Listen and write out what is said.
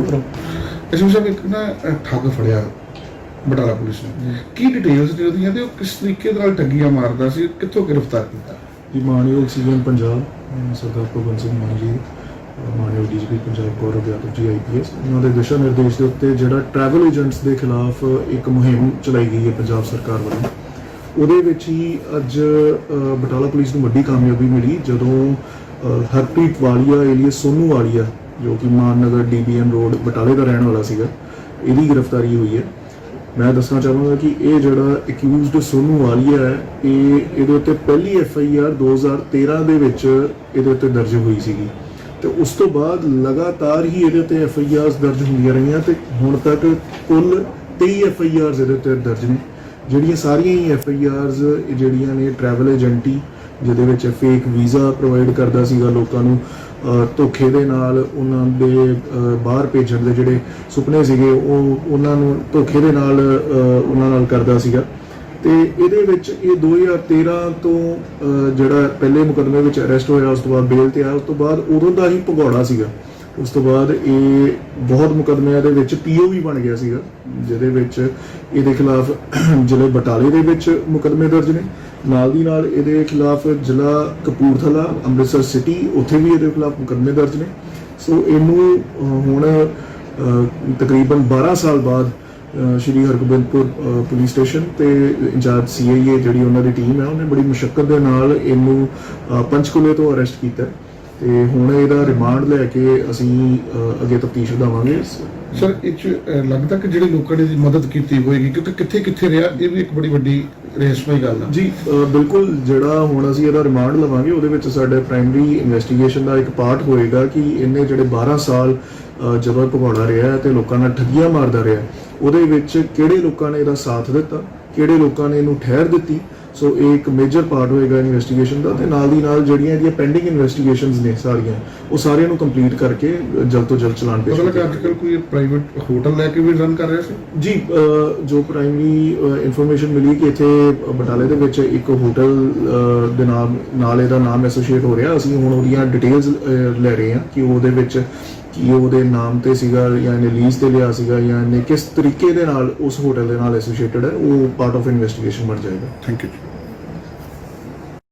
ਕਰੋ ਇਸ ਵਿੱਚ ਇੱਕ ਨਾ ਠੱਗ ਫੜਿਆ ਬਟਾਲਾ ਪੁਲਿਸ ਨੇ। ਕੀ ਡਿਟੇਲਸ ਨੇ ਉਹਦੀਆਂ ਤੇ ਉਹ ਕਿਸ ਤਰੀਕੇ ਦੇ ਨਾਲ ਠੱਗੀਆਂ ਮਾਰਦਾ ਸੀ ਕਿੱਥੋਂ ਗ੍ਰਿਫਤਾਰ ਕੀਤਾ? ਜੀ ਮਾਨਯੋਗ ਸੀਐਮ ਪੰਜਾਬ ਸਰਦਾਰ ਭਗਵੰਤ ਸਿੰਘ ਮਾਨ ਜੀ ਮਾਨਯੋਗ ਡੀਜੀਪੀ ਪੰਜਾਬ ਗੌਰਵ ਯਾਦਵ ਜੀ ਆਈਪੀਐਸ ਉਹਨਾਂ ਦੇ ਦਿਸ਼ਾ ਨਿਰਦੇਸ਼ ਦੇ ਉੱਤੇ ਜਿਹੜਾ ਟਰੈਵਲ ਏਜੰਟਸ ਦੇ ਖਿਲਾਫ ਇੱਕ ਮੁਹਿੰਮ ਚਲਾਈ ਗਈ ਹੈ ਪੰਜਾਬ ਸਰਕਾਰ ਵੱਲੋਂ। ਉਹਦੇ ਵਿੱਚ ਹੀ ਅੱਜ ਬਟਾਲਾ ਪੁਲਿਸ ਨੂੰ ਵੱਡੀ ਕਾਮਯਾਬੀ ਮਿਲੀ ਜਦੋਂ ਹਰਪ੍ਰੀਤ ਵਾਲੀਆ ਏਲੀਅਸ ਸੋਨੂ ਵਾਲੀਆ ਜੋ ਕਿ ਮਾਨਨਗਰ ਡੀਬੀਐਮ ਰੋਡ ਬਟਾਲੇ ਦਾ ਰਹਿਣ ਵਾਲਾ ਸੀਗਾ, ਇਹਦੀ ਗ੍ਰਿਫਤਾਰੀ ਹੋਈ ਹੈ। ਮੈਂ ਦੱਸਣਾ ਚਾਹਾਂਗਾ ਕਿ ਇਹ ਜਿਹੜਾ ਅਕਿਊਜ਼ਡ ਸੋਨੂ ਵਾਲੀਆ ਹੈ, ਇਹ ਇਹਦੇ ਉੱਤੇ ਪਹਿਲੀ ਐਫ ਆਈ ਆਰ 2013 ਦੇ ਵਿੱਚ ਇਹਦੇ ਉੱਤੇ ਦਰਜ ਹੋਈ ਸੀਗੀ। ਤੇ ਉਸ ਤੋਂ ਬਾਅਦ ਲਗਾਤਾਰ ਹੀ ਇਹਦੇ ਉੱਤੇ ਐਫ ਆਈ ਆਰਸ ਦਰਜ ਹੁੰਦੀਆਂ ਰਹੀਆਂ ਤੇ ਹੁਣ ਤੱਕ ਕੁੱਲ 23 ਐਫ ਆਈ ਆਰਸ ਇਹਦੇ ਉੱਤੇ ਦਰਜ ਨੇ। ਜਿਹੜੀਆਂ ਸਾਰੀਆਂ ਹੀ ਐਫ ਆਈ ਆਰਸ ਜਿਹੜੀਆਂ ਨੇ ਟਰੈਵਲ ਏਜੰਟੀ ਜਿਹਦੇ ਵਿੱਚ ਫੇਕ ਵੀਜ਼ਾ ਪ੍ਰੋਵਾਈਡ ਕਰਦਾ ਸੀਗਾ ਲੋਕਾਂ ਨੂੰ ਧੋਖੇ ਦੇ ਨਾਲ ਉਹਨਾਂ ਦੇ ਬਾਹਰ ਭੇਜਣ ਦੇ ਜਿਹੜੇ ਸੁਪਨੇ ਸੀਗੇ, ਉਹ ਉਹਨਾਂ ਨੂੰ ਧੋਖੇ ਦੇ ਨਾਲ ਉਹਨਾਂ ਨਾਲ ਕਰਦਾ ਸੀਗਾ। ਤੇ ਇਹਦੇ ਵਿੱਚ ਇਹ 2013 ਤੋਂ ਜਿਹੜਾ ਪਹਿਲੇ ਮੁਕਦਮੇ ਵਿੱਚ ਅਰੈਸਟ ਹੋਇਆ, ਉਸ ਤੋਂ ਬਾਅਦ ਬੇਲ ਤੇ ਆਇਆ, ਉਸ ਤੋਂ ਬਾਅਦ ਉਦੋਂ ਦਾ ਹੀ ਭਗੌੜਾ ਸੀਗਾ। ਉਸ ਤੋਂ ਬਾਅਦ ਇਹ ਬਹੁਤ ਮੁਕਦਮਿਆਂ ਦੇ ਵਿੱਚ ਪੀਓ ਵੀ ਬਣ ਗਿਆ ਸੀਗਾ, ਜਿਹਦੇ ਵਿੱਚ ਇਹਦੇ ਖਿਲਾਫ ਜ਼ਿਲ੍ਹੇ ਬਟਾਲੇ ਦੇ ਵਿੱਚ ਮੁਕਦਮੇ ਦਰਜ ਨੇ ਨਾਲ ਦੀ ਨਾਲ ਇਹਦੇ ਖਿਲਾਫ ਜ਼ਿਲ੍ਹਾ ਕਪੂਰਥਲਾ ਅੰਮ੍ਰਿਤਸਰ ਸਿਟੀ ਉੱਥੇ ਵੀ ਇਹਦੇ ਖਿਲਾਫ ਮੁਕੱਦਮੇ ਦਰਜ ਨੇ। ਸੋ ਇਹਨੂੰ ਹੁਣ ਤਕਰੀਬਨ 12 ਸਾਲ ਬਾਅਦ ਸ਼੍ਰੀ ਹਰਗੋਬਿੰਦਪੁਰ ਪੁਲਿਸ ਸਟੇਸ਼ਨ ਤੇ ਇੰਚਾਰਜ ਸੀਆਈਏ ਜਿਹੜੀ ਉਹਨਾਂ ਦੀ ਟੀਮ ਹੈ ਉਹਨੇ ਬੜੀ ਮੁਸ਼ਕਲ ਦੇ ਨਾਲ ਇਹਨੂੰ ਅਹ, ਪੰਚਕੂਲੇ ਤੋਂ ਅਰੈਸਟ ਕੀਤਾ। ਹੈ ਤੇ ਹੁਣ ਇਹਦਾ ਰਿਮਾਂਡ ਲੈ ਕੇ ਅਸੀਂ ਅੱਗੇ ਤਫਤੀਸ਼ ਵਧਾਵਾਂਗੇ। ਸਰ ਇਹ 'ਚ, ਲੱਗਦਾ ਕਿ ਜਿਹੜੇ ਲੋਕਾਂ ਨੇ ਮਦਦ ਕੀਤੀ ਹੋਏਗੀ ਕਿਉਂਕਿ ਕਿੱਥੇ ਕਿੱਥੇ ਰਿਹਾ ਇਹ ਵੀ ਇੱਕ ਬੜੀ ਵੱਡੀ ਰਹੱਸਮਈ ਗੱਲ ਆ। ਜੀ ਅ, ਬਿਲਕੁਲ ਜਿਹੜਾ ਹੁਣ ਅਸੀਂ ਇਹਦਾ ਰਿਮਾਂਡ ਲਵਾਂਗੇ ਉਹਦੇ ਵਿੱਚ ਸਾਡੇ ਪ੍ਰਾਇਮਰੀ ਇਨਵੈਸਟੀਗੇਸ਼ਨ ਦਾ ਇੱਕ ਪਾਰਟ ਹੋਏਗਾ ਕਿ ਇਹਨੇ ਜਿਹੜੇ 12 ਸਾਲ ਅ, ਜਦੋਂ ਭਗੌੜਾ ਰਿਹਾ ਹੈ ਤੇ ਲੋਕਾਂ ਨਾਲ ਠੱਗੀਆਂ ਮਾਰਦਾ ਰਿਹਾ ਹੈ, ਉਹਦੇ ਵਿੱਚ ਕਿਹੜੇ ਲੋਕਾਂ ਨੇ ਇਹਦਾ ਸਾਥ ਦਿੱਤਾ ਕਿਹੜੇ ਲੋਕਾਂ ਨੇ ਇਹਨੂੰ ਠਹਿਰ ਦਿੱਤੀ ਸੋ ਇਹ ਇੱਕ ਮੇਜਰ ਪਾਰਟ ਹੋਏਗਾ ਇਨਵੈਸਟੀਗੇਸ਼ਨ ਦਾ ਤੇ ਨਾਲ ਦੀ ਨਾਲ ਜਿਹੜੀਆਂ ਇਹਦੀਆਂ ਪੈਂਡਿੰਗ ਇਨਵੈਸਟੀਗੇਸ਼ਨਸ ਨੇ ਸਾਰੀਆਂ ਉਹ ਸਾਰਿਆਂ ਨੂੰ ਕੰਪਲੀਟ ਕਰਕੇ ਜਲਦ ਤੋਂ ਜਲਦ ਚਲਾਨ ਪੇਸ਼ ਪਤਾ ਲੱਗਾ ਕੀਤਾ ਅੱਜ ਕੱਲ ਕੋਈ ਪ੍ਰਾਈਵੇਟ ਹੋਟਲ ਲੈ ਕੇ ਵੀ ਰਨ ਕਰ ਰਿਹਾ ਸੀ? ਜੀ ਜੋ ਪ੍ਰਾਇਮਰੀ ਇਨਫੋਰਮੇਸ਼ਨ ਮਿਲੀ ਕਿ ਇੱਥੇ ਬਟਾਲੇ ਦੇ ਵਿੱਚ ਇੱਕ ਹੋਟਲ ਦੇ ਨਾਮ ਨਾਲ ਇਹਦਾ ਨਾਮ ਐਸੋਸੀਏਟ ਹੋ ਰਿਹਾ। ਅਸੀਂ ਹੁਣ ਉਹਦੀਆਂ ਡਿਟੇਲਸ ਲੈ ਰਹੇ ਹਾਂ ਕਿ ਉਹਦੇ ਵਿੱਚ ਕੀ ਉਹਦੇ ਨਾਮ ਤੇ ਸੀਗਾ ਜਾਂ ਇਹਨੇ ਲੀਜ਼ ਤੇ ਲਿਆ ਸੀਗਾ ਜਾਂ ਇਹਨੇ ਕਿਸ ਤਰੀਕੇ ਦੇ ਨਾਲ ਉਸ ਹੋਟਲ ਦੇ ਨਾਲ ਐਸੋਸੀਏਟਡ ਹੈ, ਉਹ ਪਾਰਟ ਆਫ ਇਨਵੈਸਟੀਗੇਸ਼ਨ ਬਣ ਜਾਏਗਾ। Thank you